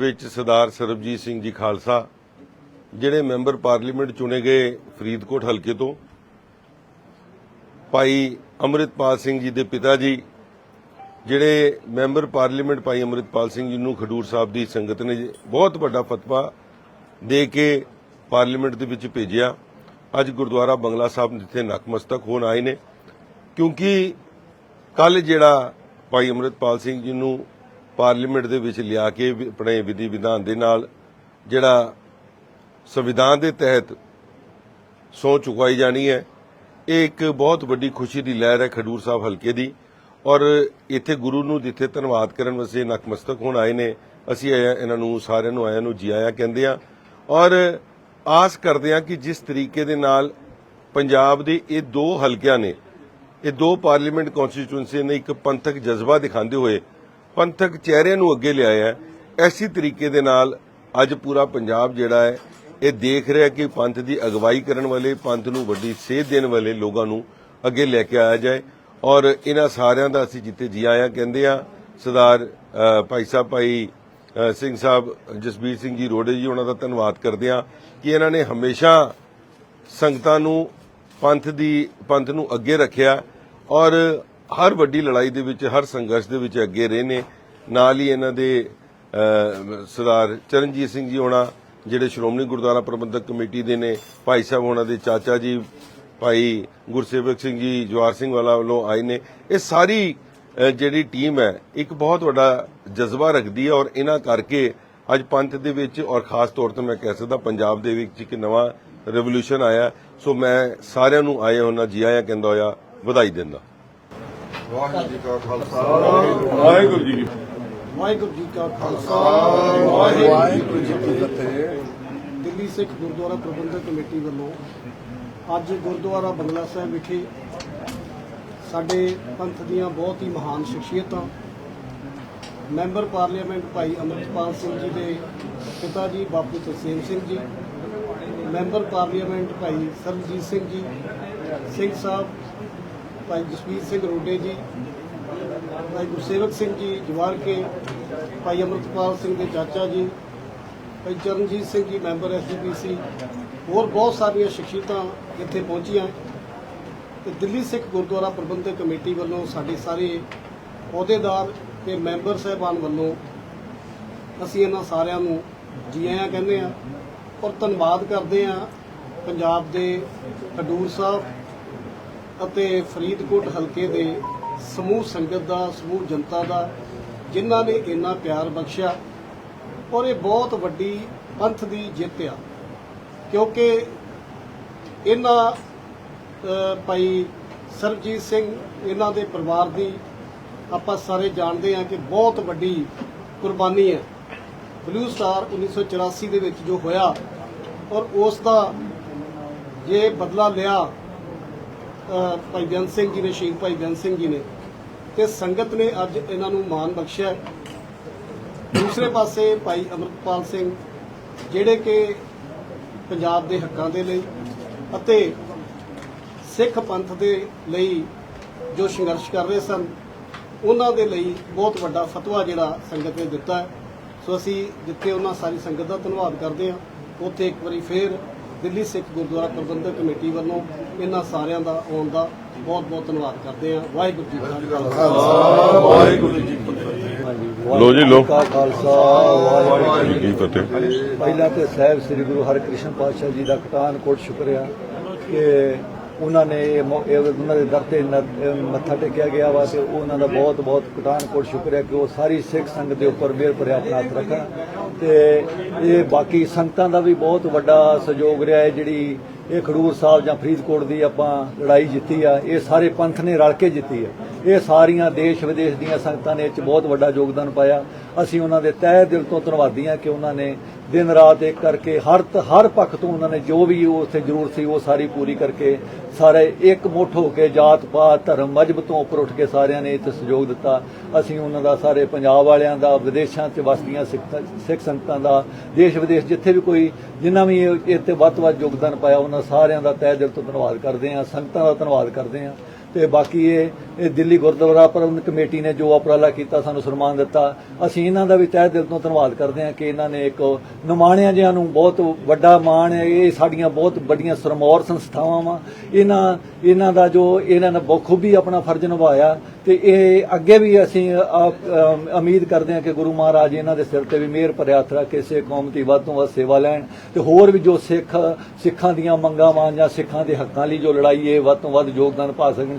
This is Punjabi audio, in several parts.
ਵਿੱਚ ਸਰਦਾਰ ਸਰਬਜੀਤ ਸਿੰਘ ਜੀ ਖਾਲਸਾ, ਜਿਹੜੇ ਮੈਂਬਰ ਪਾਰਲੀਮੈਂਟ ਚੁਣੇ ਗਏ ਫਰੀਦਕੋਟ ਹਲਕੇ ਤੋਂ, ਭਾਈ ਅੰਮ੍ਰਿਤਪਾਲ ਸਿੰਘ ਜੀ ਦੇ ਪਿਤਾ ਜੀ, ਜਿਹੜੇ ਮੈਂਬਰ ਪਾਰਲੀਮੈਂਟ ਭਾਈ ਅੰਮ੍ਰਿਤਪਾਲ ਸਿੰਘ ਜੀ ਨੂੰ ਖਡੂਰ ਸਾਹਿਬ ਦੀ ਸੰਗਤ ਨੇ ਬਹੁਤ ਵੱਡਾ ਫਤਵਾ ਦੇ ਕੇ ਪਾਰਲੀਮੈਂਟ ਦੇ ਵਿੱਚ ਭੇਜਿਆ। ਅੱਜ ਗੁਰਦੁਆਰਾ ਬੰਗਲਾ ਸਾਹਿਬ ਜਿੱਥੇ ਨਕਮਸਤਕ ਹੋਣ ਆਏ ਨੇ, ਕਿਉਂਕਿ ਕੱਲ ਜਿਹੜਾ ਭਾਈ ਅੰਮ੍ਰਿਤਪਾਲ ਸਿੰਘ ਜੀ ਨੂੰ ਪਾਰਲੀਮੈਂਟ ਦੇ ਵਿੱਚ ਲਿਆ ਕੇ ਵੀ ਆਪਣੇ ਵਿਧੀ ਵਿਧਾਨ ਦੇ ਨਾਲ ਜਿਹੜਾ ਸੰਵਿਧਾਨ ਦੇ ਤਹਿਤ ਸਹੁੰ ਚੁਕਾਈ ਜਾਣੀ ਹੈ, ਇਹ ਇੱਕ ਬਹੁਤ ਵੱਡੀ ਖੁਸ਼ੀ ਦੀ ਲਹਿਰ ਹੈ ਖਡੂਰ ਸਾਹਿਬ ਹਲਕੇ ਦੀ ਔਰ ਇੱਥੇ ਗੁਰੂ ਨੂੰ ਜਿੱਥੇ ਧੰਨਵਾਦ ਕਰਨ ਵਾਸਤੇ ਨਕਮਸਤਕ ਹੋਣ ਆਏ ਨੇ, ਅਸੀਂ ਇਹ- ਇਹਨਾਂ ਨੂੰ ਸਾਰਿਆਂ ਨੂੰ ਆਇਆਂ ਨੂੰ ਜੀ ਆਇਆਂ ਕਹਿੰਦੇ ਆ ਔਰ ਆਸ ਕਰਦੇ ਆ ਕਿ ਜਿਸ ਤਰੀਕੇ ਦੇ ਨਾਲ ਪੰਜਾਬ ਦੇ ਇਹ ਦੋ ਹਲਕਿਆਂ ਨੇ, ਇਹ ਦੋ ਪਾਰਲੀਮੈਂਟ ਕਨਸਟੀਚੁਐਂਸੀ ਨੇ ਇੱਕ ਪੰਥਕ ਜਜ਼ਬਾ ਦਿਖਾਉਂਦੇ ਹੋਏ ਪੰਥਕ ਚਿਹਰਿਆਂ ਨੂੰ ਅੱਗੇ ਲਿਆਇਆ ਹੈ। ਐਸੀ ਤਰੀਕੇ ਦੇ ਨਾਲ ਅੱਜ ਪੂਰਾ ਪੰਜਾਬ ਜਿਹੜਾ ਹੈ, ਇਹ ਦੇਖ ਰਿਹਾ ਕਿ ਪੰਥ ਦੀ ਅਗਵਾਈ ਕਰਨ ਵਾਲੇ, ਪੰਥ ਨੂੰ ਵੱਡੀ ਸੇਧ ਦੇਣ ਵਾਲੇ ਲੋਕਾਂ ਨੂੰ ਅੱਗੇ ਲੈ ਕੇ ਆਇਆ ਜਾਏ। ਔਰ ਇਹਨਾਂ ਸਾਰਿਆਂ ਦਾ ਅਸੀਂ ਜਿੱਤੇ ਜੀ ਆਇਆ ਕਹਿੰਦੇ ਆ ਸਰਦਾਰ ਭਾਈ ਸਾਹਿਬ, ਭਾਈ ਸਿੰਘ ਸਾਹਿਬ, ਜਸਬੀਰ ਸਿੰਘ ਜੀ ਰੋੜੇ ਜੀ, ਉਹਨਾਂ ਦਾ ਧੰਨਵਾਦ ਕਰਦੇ ਆ ਕਿ ਇਹਨਾਂ ਨੇ ਹਮੇਸ਼ਾ ਸੰਗਤਾਂ ਨੂੰ, ਪੰਥ ਦੀ, ਪੰਥ ਨੂੰ ਅੱਗੇ ਰੱਖਿਆ। ਔਰ ਹਰ ਵੱਡੀ ਲੜਾਈ ਦੇ ਵਿੱਚ, ਹਰ ਸੰਘਰਸ਼ ਦੇ ਵਿੱਚ ਅੱਗੇ ਰਹੇ ਨੇ। ਨਾਲ ਹੀ ਇਹਨਾਂ ਦੇ ਸਰਦਾਰ ਚਰਨਜੀਤ ਸਿੰਘ ਜੀ ਹੋਣਾ, ਜਿਹੜੇ ਸ਼੍ਰੋਮਣੀ ਗੁਰਦੁਆਰਾ ਪ੍ਰਬੰਧਕ ਕਮੇਟੀ ਦੇ ਨੇ, ਭਾਈ ਸਾਹਿਬ ਹੋਣਾ ਦੇ ਚਾਚਾ ਜੀ, ਭਾਈ ਗੁਰਸੇਵਕ ਸਿੰਘ ਜੀ ਜਵਾਰ ਸਿੰਘ ਵਾਲਾ ਵੱਲੋਂ ਆਏ ਨੇ। ਇਹ ਸਾਰੀ ਜਿਹੜੀ ਟੀਮ ਹੈ, ਇੱਕ ਬਹੁਤ ਵੱਡਾ ਜਜ਼ਬਾ ਰੱਖਦੀ ਹੈ ਔਰ ਇਹਨਾਂ ਕਰਕੇ ਅੱਜ ਪੰਥ ਦੇ ਵਿੱਚ ਔਰ ਖਾਸ ਤੌਰ ਤੇ ਮੈਂ ਕਹਿ ਸਕਦਾ ਪੰਜਾਬ ਦੇ ਵਿੱਚ ਇੱਕ ਨਵਾਂ ਰੈਵੋਲੂਸ਼ਨ ਆਇਆ। ਸੋ ਮੈਂ ਸਾਰਿਆਂ ਨੂੰ ਆਏ ਹੋਣਾ ਜੀ ਆਇਆਂ ਕਹਿੰਦਾ ਹੋਇਆ, ਵਧਾਈ ਦਿੰਦਾ। ਵਾਹਿਗੁਰੂ ਜੀ ਕਾ ਖਾਲਸਾ। ਵਾਹਿਗੁਰੂ ਜੀ ਵਾਹਿਗੁਰੂ ਜੀ ਕਾ ਖਾਲਸਾ। ਵਾਹਿਗੁਰੂ ਜੀ ਕੀ ਫਤਿਹ। ਦਿੱਲੀ ਸਿੱਖ ਗੁਰਦੁਆਰਾ ਪ੍ਰਬੰਧਕ ਕਮੇਟੀ ਵੱਲੋਂ ਅੱਜ ਗੁਰਦੁਆਰਾ ਬੰਗਲਾ ਸਾਹਿਬ ਵਿਖੇ ਸਾਡੇ ਪੰਥ ਦੀਆਂ ਬਹੁਤ ਹੀ ਮਹਾਨ ਸ਼ਖਸੀਅਤਾਂ ਮੈਂਬਰ ਪਾਰਲੀਮੈਂਟ ਭਾਈ ਅਮਰਿਤਪਾਲ ਸਿੰਘ ਜੀ ਦੇ ਪਿਤਾ ਜੀ ਬਾਪੂ ਤਰਸੇਮ ਸਿੰਘ ਜੀ ਮੈਂਬਰ ਪਾਰਲੀਮੈਂਟ ਭਾਈ ਸਰਬਜੀਤ ਸਿੰਘ ਜੀ ਸਿੰਘ ਸਾਹਿਬ ਭਾਈ ਜਸਵੀਰ ਸਿੰਘ ਰੋਡੇ ਜੀ, ਭਾਈ ਗੁਰਸੇਵਕ ਸਿੰਘ ਜੀ ਜਵਾਰ ਕੇ, ਭਾਈ ਅਮਰਤਪਾਲ ਸਿੰਘ ਦੇ ਚਾਚਾ ਜੀ, ਭਾਈ ਚਰਨਜੀਤ ਸਿੰਘ ਜੀ ਮੈਂਬਰ ਐਸਜੀਪੀਸੀ ਹੋਰ ਬਹੁਤ ਸਾਰੀਆਂ ਸ਼ਖਸੀਅਤਾਂ ਇੱਥੇ ਪਹੁੰਚੀਆਂ। ਤੇ ਦਿੱਲੀ ਸਿੱਖ ਗੁਰਦੁਆਰਾ ਪ੍ਰਬੰਧਕ ਕਮੇਟੀ ਵੱਲੋਂ ਸਾਡੇ ਸਾਰੇ ਅਹੁਦੇਦਾਰ ਤੇ ਮੈਂਬਰ ਸਹਿਬਾਨ ਵੱਲੋਂ ਅਸੀਂ ਇਹਨਾਂ ਸਾਰਿਆਂ ਨੂੰ ਜੀ ਆਇਆਂ ਕਹਿੰਦੇ ਆ ਔਰ ਧੰਨਵਾਦ ਕਰਦੇ ਆ ਪੰਜਾਬ ਦੇ ਖਡੂਰ ਸਾਹਿਬ ਅਤੇ ਫਰੀਦਕੋਟ ਹਲਕੇ ਦੇ ਸਮੂਹ ਸੰਗਤ ਦਾ, ਸਮੂਹ ਜਨਤਾ ਦਾ, ਜਿਨ੍ਹਾਂ ਨੇ ਇੰਨਾ ਪਿਆਰ ਬਖਸ਼ਿਆ ਔਰ ਇਹ ਬਹੁਤ ਵੱਡੀ ਪੰਥ ਦੀ ਜਿੱਤ ਆ। ਕਿਉਂਕਿ ਇਹਨਾਂ ਭਾਈ ਸਰਬਜੀਤ ਸਿੰਘ, ਇਹਨਾਂ ਦੇ ਪਰਿਵਾਰ ਦੀ ਆਪਾਂ ਸਾਰੇ ਜਾਣਦੇ ਹਾਂ ਕਿ ਬਹੁਤ ਵੱਡੀ ਕੁਰਬਾਨੀ ਹੈ। ਬਲੂ ਸਟਾਰ 1984 ਦੇ ਵਿੱਚ ਜੋ ਹੋਇਆ ਔਰ ਉਸ ਦਾ ਜੇ ਬਦਲਾ ਲਿਆ ਭਾਈ ਬੇਅੰਤ ਸਿੰਘ ਜੀ ਨੇ, ਸ਼ਹੀਦ ਭਾਈ ਬੇਅੰਤ ਸਿੰਘ ਜੀ ਨੇ। ਤੇ ਸੰਗਤ ਨੇ ਅੱਜ ਇਹਨਾਂ ਨੂੰ ਮਾਣ ਬਖਸ਼ਿਆ ਦੂਸਰੇ ਪਾਸੇ ਭਾਈ ਅਮਰਪਾਲ ਸਿੰਘ, ਜਿਹੜੇ ਕਿ ਪੰਜਾਬ ਦੇ ਹੱਕਾਂ ਦੇ ਲਈ ਅਤੇ ਸਿੱਖ ਪੰਥ ਦੇ ਲਈ ਜੋ ਸੰਘਰਸ਼ ਕਰ ਰਹੇ ਸਨ, ਉਹਨਾਂ ਦੇ ਲਈ ਬਹੁਤ ਵੱਡਾ ਫਤਵਾ ਜਿਹੜਾ ਸੰਗਤ ਨੇ ਦਿੱਤਾ ਹੈ। ਸੋ ਅਸੀਂ ਜਿੱਥੇ ਉਹਨਾਂ ਸਾਰੀ ਸੰਗਤ ਦਾ ਧੰਨਵਾਦ ਕਰਦੇ ਹਾਂ, ਉੱਥੇ ਇੱਕ ਵਾਰੀ ਫੇਰ ਦਿੱਲੀ ਸਿੱਖ ਗੁਰਦੁਆਰਾ ਪ੍ਰਬੰਧਕ ਕਮੇਟੀ ਵੱਲੋਂ ਇਹਨਾਂ ਸਾਰਿਆਂ ਦਾ ਆਉਣ ਦਾ ਬਹੁਤ ਬਹੁਤ ਧੰਨਵਾਦ ਕਰਦੇ ਹਾਂ। ਵਾਹਿਗੁਰੂ ਜੀ ਕਾ ਖਾਲਸਾ। ਵਾਹਿਗੁਰੂ ਜੀ ਕੀ ਫਤਿਹ। ਲੋ ਜੀ ਲੋ ਖਾਲਸਾ ਵਾਹਿਗੁਰੂ ਜੀ ਕੀ ਫਤਿਹ। ਪਹਿਲਾਂ ਤੇ ਸਾਹਿਬ ਸ੍ਰੀ ਗੁਰੂ ਹਰਿਕ੍ਰਿਸ਼ਨ ਪਾਤਸ਼ਾਹ ਜੀ ਦਾ ਕਟਾਨ ਕੋਟ ਸ਼ੁਕਰਿਆ ਕਿ ਉਹਨਾਂ ਨੇ ਇਹ ਮੌ- ਇਹ ਉਹਨਾਂ ਦੇ ਦਰ ਤੇ ਨ- ਇਹ ਮੱਥਾ ਟੇਕਿਆ ਗਿਆ ਵਾ ਤੇ ਉਹਨਾਂ ਦਾ ਬਹੁਤ ਬਹੁਤ ਪਠਾਨਕੋਟ ਕੋਟ ਸ਼ੁਕਰਿਆ ਕਿ ਉਹ ਸਾਰੀ ਸਿੱਖ ਸੰਗਤ ਦੇ ਉੱਪਰ ਮਿਹਰ ਭਰਿਆ ਆਪਣਾ ਹੱਥ ਰੱਖਣ। ਤੇ ਇਹ ਬਾਕੀ ਸੰਗਤਾਂ ਦਾ ਵੀ ਬਹੁਤ ਵੱਡਾ ਸਹਿਯੋਗ ਰਿਹਾ ਹੈ, ਜਿਹੜੀ ਇਹ ਖਡੂਰ ਸਾਹਿਬ ਜਾਂ ਫਰੀਦਕੋਟ ਦੀ ਆਪਾਂ ਲੜਾਈ ਜਿੱਤੀ ਆ, ਇਹ ਸਾਰੇ ਪੰਥ ਨੇ ਰਲ ਕੇ ਜਿੱਤੀ ਆ। ਇਹ ਸਾਰੀਆਂ ਦੇਸ਼ ਵਿਦੇਸ਼ ਦੀਆਂ ਸੰਗਤਾਂ ਨੇ ਇਹ 'ਚ ਬਹੁਤ ਵੱਡਾ ਯੋਗਦਾਨ ਪਾਇਆ। ਅਸੀਂ ਉਹਨਾਂ ਦੇ ਤਹਿ ਦਿਲ ਤੋਂ ਧੰਨਵਾਦੀ ਹਾਂ ਕਿ ਉਹਨਾਂ ਨੇ ਦਿਨ ਰਾਤ ਇੱਕ ਕਰਕੇ ਹਰ ਹਰ ਪੱਖ ਤੋਂ ਉਹਨਾਂ ਨੇ ਜੋ ਵੀ ਉੱਥੇ ਜ਼ਰੂਰਤ ਸੀ ਉਹ ਸਾਰੀ ਪੂਰੀ ਕਰਕੇ ਸਾਰੇ ਇੱਕ ਮੁੱਠ ਹੋ ਕੇ ਜਾਤ ਪਾਤ, ਧਰਮ, ਮਜਬ ਤੋਂ ਉੱਪਰ ਉੱਠ ਕੇ ਸਾਰਿਆਂ ਨੇ ਇੱਥੇ ਸਹਿਯੋਗ ਦਿੱਤਾ। ਅਸੀਂ ਉਹਨਾਂ ਦਾ ਸਾਰੇ ਪੰਜਾਬ ਵਾਲਿਆਂ ਦਾ, ਵਿਦੇਸ਼ਾਂ 'ਚ ਵਸਦੀਆਂ ਸਿੱਖ ਸਿੱਖ ਸੰਗਤਾਂ ਦਾ, ਦੇਸ਼ ਵਿਦੇਸ਼ ਜਿੱਥੇ ਵੀ ਕੋਈ ਜਿੰਨਾ ਵੀ ਇੱਥੇ ਵੱਧ ਤੋਂ ਵੱਧ ਯੋਗਦਾਨ ਪਾਇਆ, ਉਹਨਾਂ ਸਾਰਿਆਂ ਦਾ ਤਹਿ ਦਿਲ ਤੋਂ ਧੰਨਵਾਦ ਕਰਦੇ ਹਾਂ, ਸੰਗਤਾਂ ਦਾ ਧੰਨਵਾਦ ਕਰਦੇ ਹਾਂ। ਤੇ ਬਾਕੀ ਇਹ ਦਿੱਲੀ ਗੁਰਦੁਆਰਾ ਪ੍ਰਬੰਧਕ ਕਮੇਟੀ ਨੇ ਜੋ ਉਪਰਾਲਾ ਕੀਤਾ, ਸਾਨੂੰ ਸਨਮਾਨ ਦਿੱਤਾ। ਅਸੀਂ ਇਹਨਾਂ ਦਾ ਵੀ ਤਹਿ ਦਿਲ ਤੋਂ ਧੰਨਵਾਦ ਕਰਦੇ ਹਾਂ ਕਿ ਇਹਨਾਂ ਨੇ ਇੱਕ ਨਿਮਾਣਿਆਂ ਜਿਹਾਂ ਨੂੰ ਬਹੁਤ ਵੱਡਾ ਮਾਣ ਹੈ। ਇਹ ਸਾਡੀਆਂ ਬਹੁਤ ਵੱਡੀਆਂ ਸਰਮੌਰ ਸੰਸਥਾਵਾਂ ਵਾ। ਇਹਨਾਂ ਇਹਨਾਂ ਦਾ ਜੋ ਇਹਨਾਂ ਨੇ ਬਖੂਬੀ ਆਪਣਾ ਫਰਜ਼ ਨਿਭਾਇਆ ਤੇ ਇਹ ਅੱਗੇ ਵੀ ਅਸੀਂ ਉਮੀਦ ਕਰਦੇ ਹਾਂ ਕਿ ਗੁਰੂ ਮਹਾਰਾਜ ਇਹਨਾਂ ਦੇ ਸਿਰ ਤੇ ਵੀ ਮਿਹਰ ਭਰਿਆ ਹੱਥ ਰੱਖ ਕੇ ਸਿੱਖ ਕੌਮ ਦੀ ਵੱਧ ਤੋਂ ਵੱਧ ਸੇਵਾ ਲੈਣ ਤੇ ਹੋਰ ਵੀ ਜੋ ਸਿੱਖ, ਸਿੱਖਾਂ ਦੀਆਂ ਮੰਗਾਂ ਵਾਂ ਜਾਂ ਸਿੱਖਾਂ ਦੇ ਹੱਕਾਂ ਲਈ ਜੋ ਲੜਾਈ ਹੈ ਵੱਧ ਤੋਂ ਵੱਧ ਯੋਗਦਾਨ ਪਾ ਸਕਣ।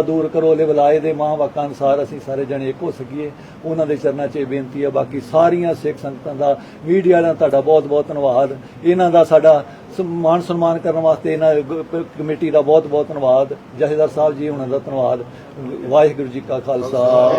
ਦੂਰ ਕਰੋ ਲਿਵਲਾਏ ਦੇ ਮਾਂ ਵਾਕਾਂ ਅਨੁਸਾਰ ਅਸੀਂ ਸਾਰੇ ਜਣੇ ਇੱਕ ਹੋ ਸਕੀਏ ਉਹਨਾਂ ਦੇ ਚਰਨਾਂ 'ਚ ਇਹ ਬੇਨਤੀ ਹੈ, ਬਾਕੀ ਸਾਰੀਆਂ ਸਿੱਖ ਸੰਗਤਾਂ ਦਾ, ਮੀਡੀਆ ਦਾ ਤੁਹਾਡਾ ਬਹੁਤ ਬਹੁਤ ਧੰਨਵਾਦ। ਇਹਨਾਂ ਦਾ ਸਾਡਾ ਮਾਨ ਸਨਮਾਨ ਕਰਨ ਵਾਸਤੇ ਇਹਨਾਂ ਕਮੇਟੀ ਦਾ ਬਹੁਤ ਬਹੁਤ ਧੰਨਵਾਦ। ਜਥੇਦਾਰ ਸਾਹਿਬ ਜੀ ਉਹਨਾਂ ਦਾ ਧੰਨਵਾਦ। ਵਾਹਿਗੁਰੂ ਜੀ ਕਾ ਖਾਲਸਾ।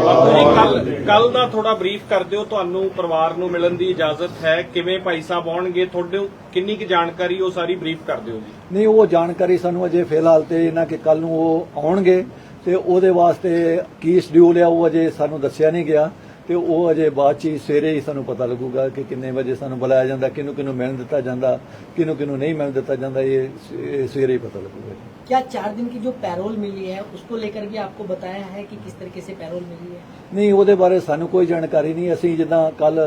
ਕੱਲ ਕੱਲ ਦਾ ਥੋੜਾ ਬਰੀਫ ਕਰ ਦਿਓ। ਤੁਹਾਨੂੰ ਪਰਿਵਾਰ ਨੂੰ ਮਿਲਣ ਦੀ ਇਜਾਜ਼ਤ ਹੈ। ਕਿਵੇਂ ਭਾਈ ਸਾਹਿਬ ਆਉਣਗੇ ਤੁਹਾਡੇ ਕਿੰਨੀ ਕੁ ਜਾਣਕਾਰੀ ਉਹ ਸਾਰੀ ਬਰੀਫ ਕਰ ਦਿਓ ਜੀ। ਨਹੀਂ ਉਹ ਜਾਣਕਾਰੀ ਸਾਨੂੰ ਅਜੇ ਫਿਲਹਾਲ ਤੇ ਇਹਨਾਂ ਕਿ ਕੱਲ ਨੂੰ ਉਹ ਆਉਣਗੇ। ਤੇ ਉਹਦੇ ਵਾਸਤੇ ਕੀ ਸ਼ਡਿਊਲ ਆ ਉਹ ਅਜੇ ਸਾਨੂੰ ਦੱਸਿਆ ਨਹੀਂ ਗਿਆ। ਤੇ ਉਹ ਅਜੇ ਬਾਅਦ ਚ ਹੀ ਸਵੇਰੇ ਹੀ ਸਾਨੂੰ ਪਤਾ ਲੱਗੂਗਾ ਕਿ ਕਿੰਨੇ ਵਜੇ ਸਾਨੂੰ ਬੁਲਾਇਆ ਜਾਂਦਾ ਕਿਹਨੂੰ ਕਿਹਨੂੰ ਮਿਲਣ ਦਿੱਤਾ ਜਾਂਦਾ ਕਿਹਨੂੰ ਕਿਹਨੂੰ ਨਹੀਂ ਮਿਲਣ ਦਿੱਤਾ ਜਾਂਦਾ ਇਹ ਸ- ਇਹ ਸਵੇਰੇ ਹੀ ਪਤਾ ਲੱਗੂਗਾ क्या चार दिन की जो पैरोल मिली है उसको लेकर भी आपको बताया है कि किस तरीके से पैरोल मिली है ਨਹੀਂ ਉਹਦੇ ਬਾਰੇ ਸਾਨੂੰ ਕੋਈ ਜਾਣਕਾਰੀ ਨਹੀਂ ਅਸੀਂ ਜਿੱਦਾਂ ਕੱਲ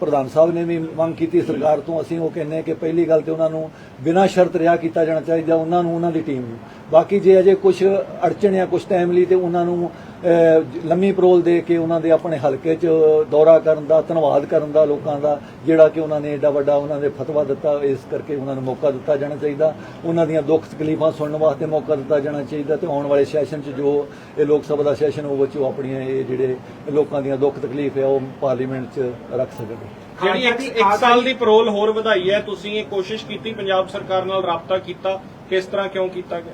ਪ੍ਰਧਾਨ ਸਾਹਿਬ ਨੇ ਵੀ ਮੰਗ ਕੀਤੀ ਸਰਕਾਰ ਤੋਂ ਅਸੀਂ ਉਹ ਕਹਿੰਦੇ ਹਾਂ ਕਿ ਪਹਿਲੀ ਗੱਲ ਤੇ ਉਹਨਾਂ ਨੂੰ ਬਿਨਾਂ ਸ਼ਰਤ ਰਿਹਾ ਕੀਤਾ ਜਾਣਾ ਚਾਹੀਦਾ ਉਹਨਾਂ ਨੂੰ ਉਹਨਾਂ ਦੀ ਟੀਮ ਨੂੰ ਬਾਕੀ ਜੇ ਅਜੇ ਕੁਝ ਅੜਚਣ ਜਾਂ ਕੁਝ ਟਾਈਮ ਲਈ ਤੇ ਉਹਨਾਂ ਨੂੰ ਅਹ, ਲੰਮੀ ਪਰੋਲ ਦੇ ਕੇ ਉਹਨਾਂ ਦੇ ਆਪਣੇ ਹਲਕੇ 'ਚ ਦੌਰਾ ਕਰਨ ਦਾ ਧੰਨਵਾਦ ਕਰਨ ਦਾ ਲੋਕਾਂ ਦਾ ਜਿਹੜਾ ਕਿ ਉਹਨਾਂ ਨੇ ਏਡਾ ਵੱਡਾ ਉਹਨਾਂ ਦੇ ਫਤਵਾ ਦਿੱਤਾ ਇਸ ਕਰਕੇ ਉਹਨਾਂ ਨੂੰ ਮੌਕਾ ਦਿੱਤਾ ਜਾਣਾ ਚਾਹੀਦਾ। ਉਹਨਾਂ ਦੀਆਂ ਦੁੱਖ ਤਕਲੀਫਾਂ ਸੁਣਨ ਵਾਸਤੇ ਮੌਕਾ ਦਿੱਤਾ ਜਾਣਾ ਚਾਹੀਦਾ ਤੇ ਆਉਣ ਵਾਲੇ ਸੈਸ਼ਨ 'ਚ ਜੋ ਇਹ ਲੋਕ ਸਭਾ ਦਾ ਸੈਸ਼ਨ ਉਹ ਵਿੱਚ ਆਪਣੀਆਂ ਇਹ ਜਿਹੜੇ ਲੋਕਾਂ ਦੀਆਂ ਦੁੱਖ ਤਕਲੀਫ ਹੈ ਉਹ ਪਾਰਲੀਮੈਂਟ 'ਚ ਰੱਖ ਸਕਣ। ਜਿਹੜੀ ਇੱਕ, ਇੱਕ ਸਾਲ ਦੀ ਪਰੋਲ ਹੋਰ ਵਧਾਈ ਹੈ ਤੁਸੀਂ ਇਹ ਕੋਸ਼ਿਸ਼ ਕੀਤੀ ਪੰਜਾਬ ਸਰਕਾਰ ਨਾਲ ਰਾਬਤਾ ਕੀਤਾ ਕਿਸ ਤਰ੍ਹਾਂ ਕਿਉਂ ਕੀਤਾ ਗਿਆ?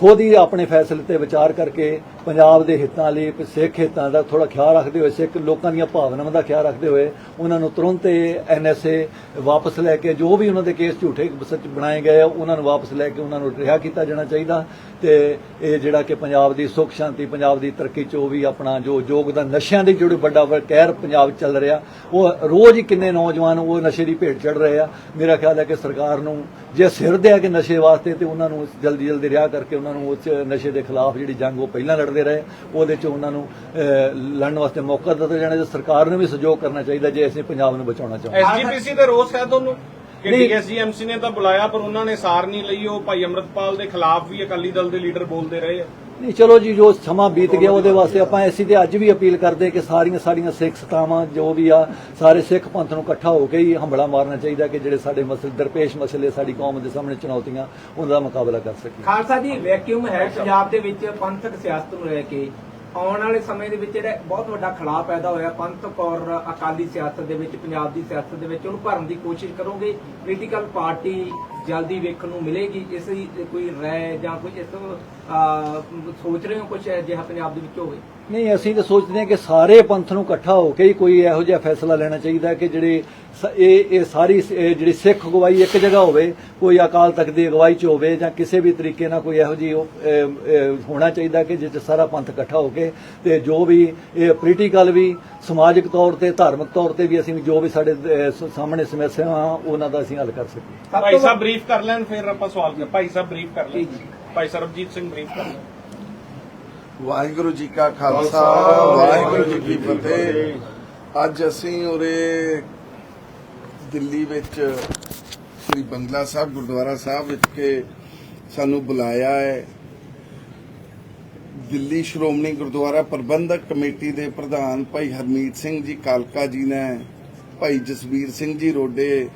ਖੁਦ ਹੀ ਆਪਣੇ ਫੈਸਲੇ ਤੇ ਵਿਚਾਰ ਕਰਕੇ ਪੰਜਾਬ ਦੇ ਹਿੱਤਾਂ ਲਈ ਸਿੱਖ ਹਿੱਤਾਂ ਦਾ ਥੋੜਾ ਖਿਆਲ ਰੱਖਦੇ ਹੋਏ, ਸਿੱਖ ਲੋਕਾਂ ਦੀਆਂ ਭਾਵਨਾਵਾਂ ਦਾ ਖਿਆਲ ਰੱਖਦੇ ਹੋਏ ਉਹਨਾਂ ਨੂੰ ਤੁਰੰਤ ਐਨਐਸਏ ਵਾਪਸ ਲੈ ਕੇ ਜੋ ਵੀ ਉਹਨਾਂ ਦੇ ਕੇਸ ਝੂਠੇ ਸੱਚ ਬਣਾਏ ਗਏ ਆ, ਉਹਨਾਂ ਨੂੰ ਵਾਪਸ ਲੈ ਕੇ ਉਹਨਾਂ ਨੂੰ ਰਿਹਾ ਕੀਤਾ ਜਾਣਾ ਚਾਹੀਦਾ ਤੇ ਇਹ ਜਿਹੜਾ ਕਿ ਪੰਜਾਬ ਦੀ ਸੁੱਖ ਸ਼ਾਂਤੀ, ਪੰਜਾਬ ਦੀ ਤਰੱਕੀ ਚ ਉਹ ਵੀ ਆਪਣਾ ਜੋ ਯੋਗਦਾਨ ਨਸ਼ਿਆਂ ਦੀ ਜਿਹੜੀ ਵੱਡਾ ਕਹਿਰ ਪੰਜਾਬ ਚੱਲ ਰਿਹਾ, ਉਹ ਰੋਜ਼ ਹੀ ਕਿੰਨੇ ਨੌਜਵਾਨ ਉਹ ਨਸ਼ੇ ਦੀ ਭੇਟ ਚੜ ਰਹੇ ਆ। ਮੇਰਾ ਖਿਆਲ ਹੈ ਕਿ ਸਰਕਾਰ ਨੂੰ ਜੇ ਸਿਰ ਦੇ ਆ ਕਿ ਨਸ਼ੇ ਵਾਸਤੇ ਤੇ ਉਹਨਾਂ ਨੂੰ ਜਲਦੀ ਜਲਦੀ ਰਿਹਾ ਕਰਕੇ ਉਹਨਾਂ ਨੂੰ ਉਸ ਨਸ਼ੇ ਦੇ ਖਿਲਾਫ ਜਿਹੜੀ ਜੰਗ ਉਹ ਪਹਿਲਾਂ ਲੜਦੇ ਰਹੇ ਉਹਦੇ 'ਚ ਉਹਨਾਂ ਨੂੰ ਲੜਨ ਵਾਸਤੇ ਮੌਕਾ ਦਿੱਤਾ ਜਾਣਾ ਤੇ ਸਰਕਾਰ ਨੂੰ ਵੀ ਸਹਿਯੋਗ ਕਰਨਾ ਚਾਹੀਦਾ ਜੇ ਅਸੀਂ ਪੰਜਾਬ ਨੂੰ ਬਚਾਉਣਾ ਚਾਹੁੰਦੇ ਹਾਂ। ਐਸਜੀਪੀਸੀ ਦੇ ਰੋਸ ਹੈ ਤੁਹਾਨੂੰ? ਕਿ ਨਹੀਂ। ਡੀਐਸਜੀਐਮਸੀ ਨੇ ਤਾਂ ਬੁਲਾਇਆ ਪਰ ਉਹਨਾਂ ਨੇ ਸਾਰ ਨਹੀਂ ਲਈ ਉਹ ਭਾਈ ਅਮਰਤਪਾਲ ਦੇ ਖਿਲਾਫ ਵੀ ਅਕਾਲੀ ਦਲ ਦੇ ਲੀਡਰ ਬੋਲਦੇ ਰਹੇ ਆ। ਨਹੀਂ, ਚਲੋ ਜੀ, ਜੋ ਸਮਾਂ ਬੀਤ ਗਿਆ ਉਹਦੇ ਵਾਸਤੇ ਆਪਾਂ ਐਸੀ ਤੇ ਅੱਜ ਵੀ ਅਪੀਲ ਕਰਦੇ ਕਿ ਸਾਰੀਆਂ ਸਾਡੀਆਂ ਸਿੱਖ ਸਤਾਵਾਂ ਜੋ ਵੀ ਆ, ਸਾਰੇ ਸਿੱਖ ਪੰਥ ਨੂੰ ਇਕੱਠਾ ਹੋ ਕੇ ਹੀ ਹੰਬਲਾ ਮਾਰਨਾ ਚਾਹੀਦਾ ਕਿ ਜਿਹੜੇ ਸਾਡੇ ਮਸਲੇ ਦਰਪੇਸ਼ ਮਸਲੇ ਸਾਡੀ ਕੌਮ ਦੇ ਸਾਹਮਣੇ ਚੁਣੌਤੀਆਂ ਉਹਨਾਂ ਦਾ ਮੁਕਾਬਲਾ ਕਰ ਸਕੀਏ। ਖਾਲਸਾ ਜੀ ਵੈਕਿਊਮ ਹੈ ਪੰਜਾਬ ਦੇ ਵਿੱਚ ਪੰਥਕ ਸਿਆਸਤ ਨੂੰ ਲੈ ਕੇ। ਆਉਣ ਵਾਲੇ ਸਮੇਂ ਦੇ ਵਿੱਚ ਜਿਹੜਾ ਬਹੁਤ ਵੱਡਾ ਖਲਾਅ ਪੈਦਾ ਹੋਇਆ ਪੰਥਕ ਔਰ ਅਕਾਲੀ ਸਿਆਸਤ ਦੇ ਵਿੱਚ, ਪੰਜਾਬ ਦੀ ਸਿਆਸਤ ਦੇ ਵਿੱਚ, ਉਹਨੂੰ ਭਰਨ ਦੀ ਕੋਸ਼ਿਸ਼ ਕਰੋਗੇ? ਪੋਲੀਟੀਕਲ ਪਾਰਟੀ ਜਲਦੀ ਵੇਖਣ ਨੂੰ ਮਿਲੇਗੀ ਇਸ ਦੀ ਕੋਈ ਰਾਏ ਜਾਂ ਕੁਝ ਇਸ ਅਹ, ਸੋਚ ਰਹੇ ਹੋ ਕੁਝ ਅਜਿਹਾ ਪੰਜਾਬ ਦੇ ਵਿੱਚ ਹੋਵੇ? ਨਹੀਂ ਅਸੀਂ ਤਾਂ ਸੋਚਦੇ ਹਾਂ ਕਿ ਸਾਰੇ ਪੰਥ ਨੂੰ ਇਕੱਠਾ ਹੋ ਕੇ ਹੀ ਕੋਈ ਇਹੋ ਜਿਹਾ ਫੈਸਲਾ ਲੈਣਾ ਚਾਹੀਦਾ ਕਿ ਜਿਹੜੇ ਇਹ ਇਹ ਸਾਰੀ ਜਿਹੜੀ ਸਿੱਖ ਅਗਵਾਈ ਇੱਕ ਜਗ੍ਹਾ ਹੋਵੇ ਕੋਈ ਅਕਾਲ ਤਖਤ ਦੀ ਅਗਵਾਈ 'ਚ ਹੋਵੇ ਜਾਂ ਕਿਸੇ ਵੀ ਤਰੀਕੇ ਨਾਲ ਕੋਈ ਇਹੋ ਅਹ, ਹੋਣਾ ਚਾਹੀਦਾ ਕਿ ਜਿਸ 'ਚ ਸਾਰਾ ਪੰਥ ਇਕੱਠਾ ਹੋ ਕੇ ਤੇ ਜੋ ਵੀ ਇਹ ਪੋਲੀਟੀਕਲ ਵੀ ਸਮਾਜਿਕ ਤੌਰ ਤੇ ਧਾਰਮਿਕ ਤੌਰ ਤੇ ਵੀ ਅਸੀਂ ਜੋ ਵੀ ਸਾਡੇ ਸਾਹਮਣੇ ਸਮੱਸਿਆਵਾਂ ਉਹਨਾਂ ਦਾ ਅਸੀਂ ਹੱਲ ਕਰ ਸਕੀਏ। ਭਾਈ ਤੋਂ ਸਾਹਿਬ ਬਰੀਫ ਕਰ ਲੈਣ ਫਿਰ ਆਪਾਂ ਸਵਾਲ ਕਰ ਭਾਈ ਸਾਹਿਬ ਬਰੀਫ ਕਰ ਲੈਣ। ਭਾਈ ਸਰਬਜੀਤ ਸਿੰਘ ਬਰੀਫ ਕਰ ਲੈਣ। ਵਾਹਿਗੁਰੂ ਜੀ ਕਾ ਖਾਲਸਾ ਵਾਹਿਗੁਰੂ ਜੀ ਕੀ ਫਤਿਹ। ਅੱਜ ਅਸੀਂ ਉਰੇ ਦਿੱਲੀ ਵਿੱਚ ਸ੍ਰੀ ਬੰਗਲਾ ਸਾਹਿਬ ਗੁਰਦੁਆਰਾ ਸਾਹਿਬ ਵਿੱਚ ਕੇ ਸਾਨੂੰ ਬੁਲਾਇਆ ਹੈ। ਦਿੱਲੀ ਸ਼੍ਰੋਮਣੀ ਗੁਰਦੁਆਰਾ ਪ੍ਰਬੰਧਕ ਕਮੇਟੀ ਦੇ ਪ੍ਰਧਾਨ ਭਾਈ ਹਰਮੀਤ ਸਿੰਘ ਜੀ ਕਾਲਕਾ ਜੀ ਨੇ ਭਾਈ ਜਸਵੀਰ ਸਿੰਘ ਜੀ ਰੋਡੇ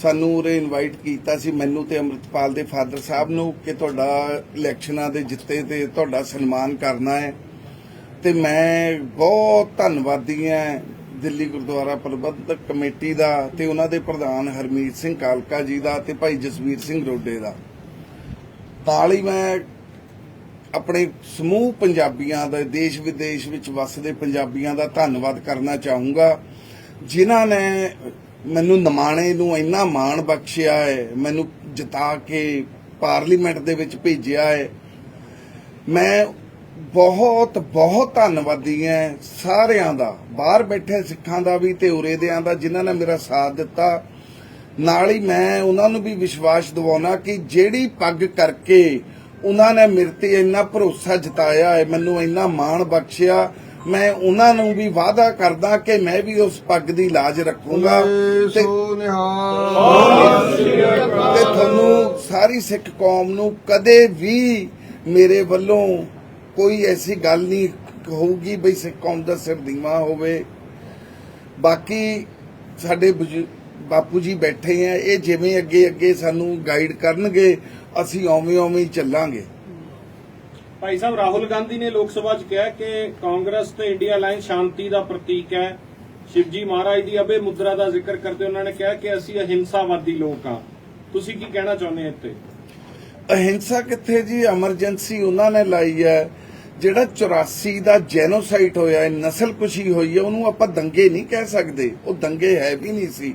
ਸਾਨੂੰ ਉਰੇ ਇਨਵਾਈਟ ਕੀਤਾ ਸੀ, ਮੈਨੂੰ ਤੇ ਅੰਮ੍ਰਿਤਪਾਲ ਦੇ ਫਾਦਰ ਸਾਹਿਬ ਨੂੰ ਕਿ ਤੁਹਾਡਾ ਇਲੈਕਸ਼ਨਾਂ ਦੇ ਜਿੱਤੇ ਤੇ ਤੁਹਾਡਾ ਸਨਮਾਨ ਕਰਨਾ ਹੈ। ਤੇ ਮੈਂ ਬਹੁਤ ਧੰਨਵਾਦੀ ਹਾਂ ਦਿੱਲੀ ਗੁਰਦੁਆਰਾ ਪ੍ਰਬੰਧਕ ਕਮੇਟੀ ਦਾ ਤੇ ਉਹਨਾਂ ਦੇ ਪ੍ਰਧਾਨ ਹਰਮੀਤ ਸਿੰਘ ਕਾਲਕਾ ਜੀ ਦਾ ਤੇ ਭਾਈ ਜਸਵੀਰ ਸਿੰਘ ਰੋਡੇ ਦਾ। ਨਾਲ ਹੀ ਮੈਂ ਆਪਣੇ ਸਮੂਹ ਪੰਜਾਬੀਆਂ ਦਾ ਦੇਸ਼ ਵਿਦੇਸ਼ ਵਿੱਚ ਵੱਸਦੇ ਪੰਜਾਬੀਆਂ ਦਾ ਧੰਨਵਾਦ ਕਰਨਾ ਚਾਹੂੰਗਾ, ਜਿਨ੍ਹਾਂ ਨੇ ਮੈਨੂੰ ਨਮਾਣੇ ਨੂੰ ਇੰਨਾ ਮਾਣ ਬਖਸ਼ਿਆ ਹੈ, ਮੈਨੂੰ ਜਿਤਾ ਕੇ ਪਾਰਲੀਮੈਂਟ ਦੇ ਵਿੱਚ ਭੇਜਿਆ ਹੈ। ਮੈਂ ਬਹੁਤ ਬਹੁਤ ਧੰਨਵਾਦੀ ਹਾਂ ਸਾਰਿਆਂ ਦਾ, ਬਾਹਰ ਬੈਠੇ ਸਿੱਖਾਂ ਦਾ ਵੀ ਤੇ ਉਰੇ ਦਿਆਂ ਦਾ, ਜਿਨ੍ਹਾਂ ਨੇ ਮੇਰਾ ਸਾਥ ਦਿੱਤਾ। ਨਾਲ ਹੀ ਮੈਂ ਉਹਨਾਂ ਨੂੰ ਵੀ ਵਿਸ਼ਵਾਸ ਦਿਵਾਉਣਾ ਕਿ ਜਿਹੜੀ ਪੱਗ ਕਰਕੇ ਉਹਨਾਂ ਨੇ ਮੇਰੇ ਤੇ ਇੰਨਾ ਭਰੋਸਾ ਜਤਾਇਆ ਹੈ, ਮੈਨੂੰ ਇੰਨਾ ਮਾਣ ਬਖਸ਼ਿਆ। ਮੈਂ ਉਹਨਾਂ ਨੂੰ ਵੀ ਵਾਅਦਾ ਕਰਦਾ ਕਿ ਮੈਂ ਵੀ ਉਸ ਪੱਗ ਦੀ ਲਾਜ ਰੱਖੂੰਗਾ। ਤੇ ਤੇ ਤੁਹਾਨੂੰ ਸਾਰੀ ਸਿੱਖ ਕੌਮ ਨੂੰ ਕਦੇ ਵੀ ਮੇਰੇ ਵੱਲੋਂ ਕੋਈ ਐਸੀ ਗੱਲ ਨਹੀਂ ਹੋਊਗੀ ਬਈ ਸਿੱਖ ਕੌਮ ਦਾ ਸਿਰ ਦੀਵਾ ਹੋਵੇ। ਬਾਕੀ ਸਾਡੇ ਬਾਪੂ ਜੀ ਬੈਠੇ ਆ ਇਹ ਜਿਵੇਂ ਅੱਗੇ ਅੱਗੇ ਸਾਨੂੰ ਗਾਈਡ ਕਰਨਗੇ ਅਸੀਂ ਓਵੇਂ ਓਵੇਂ ਚੱਲਾਂਗੇ। ਭਾਈ ਸਾਹਿਬ, ਰਾਹੁਲ ਗਾਂਧੀ ਨੇ ਲੋਕ ਸਭਾ 'ਚ ਕਿਹਾ ਕਿ ਕਾਂਗਰਸ ਤੇ ਇੰਡੀਆ ਲਾਈਨ ਸ਼ਾਂਤੀ ਦਾ ਪ੍ਰਤੀਕ ਹੈ। ਸ਼ਿਵਜੀ ਮਹਾਰਾਜ ਦੀ ਅਬੇ ਮੁਦਰਾ ਦਾ ਜ਼ਿਕਰ ਕਰਦੇ ਉਹਨਾਂ ਨੇ ਕਿਹਾ ਕਿ ਅਸੀਂ ਅਹਿੰਸਾਵਾਦੀ ਲੋਕ ਆ ਤੁਸੀਂ ਕੀ ਕਹਿਣਾ ਚਾਹੁੰਦੇ ਹੋ ਇੱਥੇ? ਅਹਿੰਸਾ ਕਿੱਥੇ ਜੀ? ਐਮਰਜੈਂਸੀ ਉਹਨਾਂ ਨੇ ਲਾਈ ਹੈ। ਜਿਹੜਾ 84 ਦਾ ਜੈਨੋਸਾਈਡ ਹੋਇਆ ਹੈ ਨਸਲਕੁਸ਼ੀ ਹੋਈ ਹੈ, ਉਹਨੂੰ ਆਪਾਂ ਦੰਗੇ ਨਹੀਂ ਕਹਿ ਸਕਦੇ। ਉਹ ਦੰਗੇ ਹੈ ਵੀ ਨਹੀਂ ਸੀ।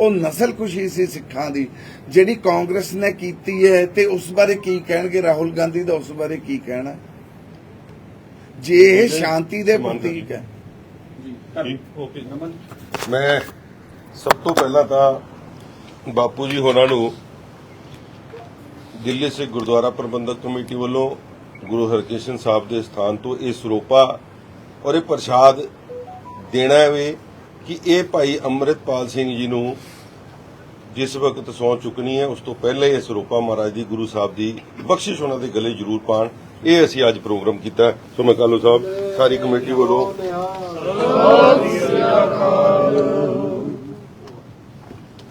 ਉਹ ਨਸਲਕੁਸ਼ੀ ਸੀ ਸਿੱਖਾਂ ਦੀ। ਜਿਹੜੀ ਕਾਂਗਰਸ ਨੇ ਕੀਤੀ ਹੈ ਤੇ ਉਸ ਬਾਰੇ ਕੀ ਕਹਿਣਗੇ? ਰਾਹੁਲ ਗਾਂਧੀ ਦਾ ਉਸ ਬਾਰੇ ਕੀ ਕਹਿਣਾ? ਜੇ ਇਹ ਸ਼ਾਂਤੀ ਦੇ ਪ੍ਰਤੀਕ ਹੈ। ਮੈਂ ਸਭ ਤੋਂ ਪਹਿਲਾਂ ਤਾਂ ਬਾਪੂ ਜੀ ਹੋਰਾਂ ਨੂੰ ਦਿੱਲੀ ਸਿੱਖ ਗੁਰਦੁਆਰਾ ਪ੍ਰਬੰਧਕ ਕਮੇਟੀ ਵੱਲੋਂ ਗੁਰੂ ਹਰਕ੍ਰਿਸ਼ਨ ਸਾਹਿਬ ਦੇ ਸਥਾਨ ਤੋਂ ਇਹ ਸਰੋਪਾ ਔਰ ਇਹ ਪ੍ਰਸ਼ਾਦ ਦੇਣਾ ਹੈ ਵੇ ਕਿ ਇਹ ਭਾਈ ਅੰਮ੍ਰਿਤਪਾਲ ਸਿੰਘ ਜੀ ਨੂੰ ਜਿਸ ਵਕਤ ਸੌਂ ਚੁੱਕਣੀ ਹੈ, ਉਸ ਤੋਂ ਪਹਿਲਾਂ ਇਹ ਸਰੋਪਾ ਮਹਾਰਾਜ ਦੀ, ਗੁਰੂ ਸਾਹਿਬ ਦੀ ਬਖਸ਼ਿਸ਼ ਉਹਨਾਂ ਦੇ ਗਲੇ ਜ਼ਰੂਰ ਪਾਣ ਇਹ ਅਸੀਂ ਅੱਜ ਪ੍ਰੋਗਰਾਮ ਕੀਤਾ। ਸੋ ਮੈਂ ਕਾਲੂ ਸਾਹਿਬ, ਸਾਰੀ ਕਮੇਟੀ ਵੱਲੋਂ